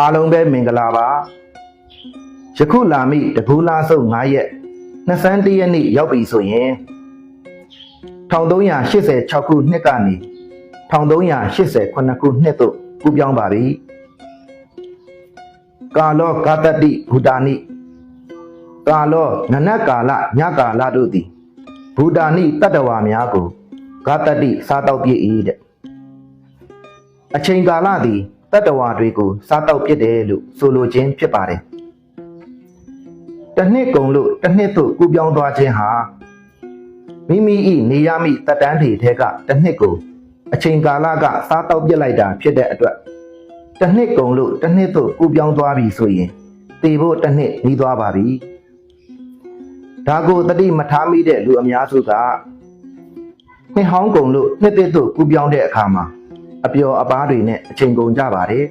အားလုံးပဲမင်္ဂလာပါယခုလာမိတကူလာစုပ်9ရက်21ရက်နေ့ရောက်ပြီဆိုရင်1386ခုနှစ်ကနေ1389ခုနှစ်သို့ကူးပြောင်းပါပြီကာလောဂတတိဘူတာနိကာလောနနက်ကာလညကာလတို့သည်ဘူတာနိတတ္တဝါများကိုဂတတိစားတော့ပြည့်၏တဲ့အချိန်ကာလသည် တတ္တဝါတွေကိုစားတော့ပြစ်တယ်လို့ဆိုလိုခြင်းဖြစ်ပါတယ်တစ်နှစ်ကုန်လို့တစ်နှစ်သို့ကူးပြောင်းသွားခြင်းဟာမိမိ၏နေရမိတက်တန်းတွေထဲကတစ်နှစ်ကိုအချိန်ကာလကစားတော့ပြစ်လိုက်တာဖြစ်တဲ့အတွက်တစ်နှစ်ကုန်လို့တစ်နှစ်သို့ကူးပြောင်းသွားပြီဆိုရင်တည်ဖို့တစ်နှစ်ပြီးသွားပါပြီဒါကိုတတိမထားမိတဲ့လူအများစုကနှစ်ဟောင်းကုန်လို့နှစ်သစ်သို့ကူးပြောင်းတဲ့အခါမှာ အပျော်အပါးတွေနဲ့အချိန်ကုန်ကြပါတယ်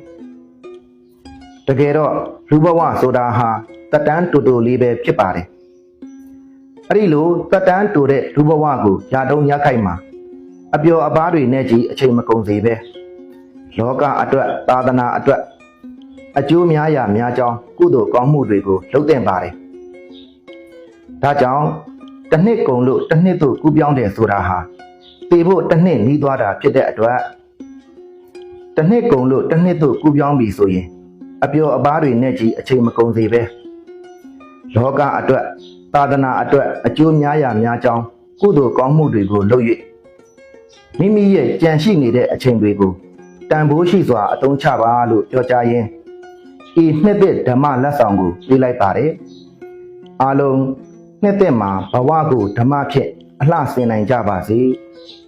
တကယ်တော့လူဘဝဆိုတာဟာတက်တန်းတူတူလေးပဲဖြစ်ပါတယ်အဲ့ဒီလိုတက်တန်းတူတဲ့လူဘဝကိုယာတုံးရခိုက်မှာအပျော်အပါးတွေနဲ့ကြီးအချိန်မကုန်စေပဲလောကအတွက်သာသနာအတွက်အကျိုးများရာများကြောင်းကုသိုလ်ကောင်းမှုတွေကိုလုပ်တင်ပါတယ်ဒါကြောင့်တစ်နှစ်ကုန်လို့တစ်နှစ်သို့ကူးပြောင်းတယ်ဆိုတာဟာတည်ဖို့တစ်နှစ်နီးသွားတာဖြစ်တဲ့အတွက် တစ်နှစ်ကုန်လို့တစ်နှစ်သို့ကူးပြောင်းပြီဆိုရင် အပျော်အပါးတွေနဲ့ကြီးအချိန်မကုန်စေပဲလောကအတွက်သာသနာအတွက်အကျိုးများရာများကြောင်းကုသိုလ်ကောင်းမှုတွေကိုလုပ်၍မိမိရဲ့ကြံရှိနေတဲ့အချိန်တွေကိုတန်ဖိုးရှိစွာအသုံးချပါလို့ပြောကြားရင်းဤနှစ်သက်ဓမ္မလက်ဆောင်ကိုပေးလိုက်ပါတယ်အားလုံးနှစ်သက်မှာဘဝကိုဓမ္မဖြင့်အလှဆင်နိုင်ကြပါစေ။